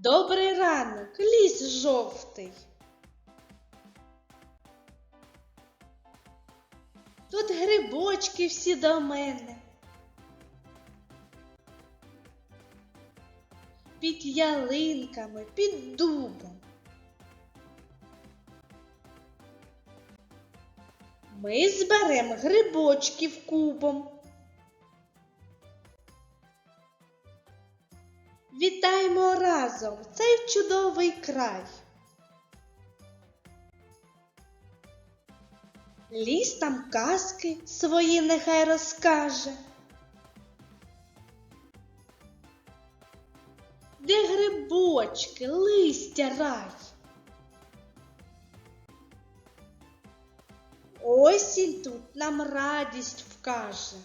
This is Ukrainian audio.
Добрий ранок, ліс жовтий. Тут грибочки всі до мене. Під ялинками, під дубом. Ми зберем грибочків кубом. Вітаємо разом цей чудовий край. Ліс там казки свої нехай розкаже. Де грибочки, листя рай. Осінь тут нам радість вкаже.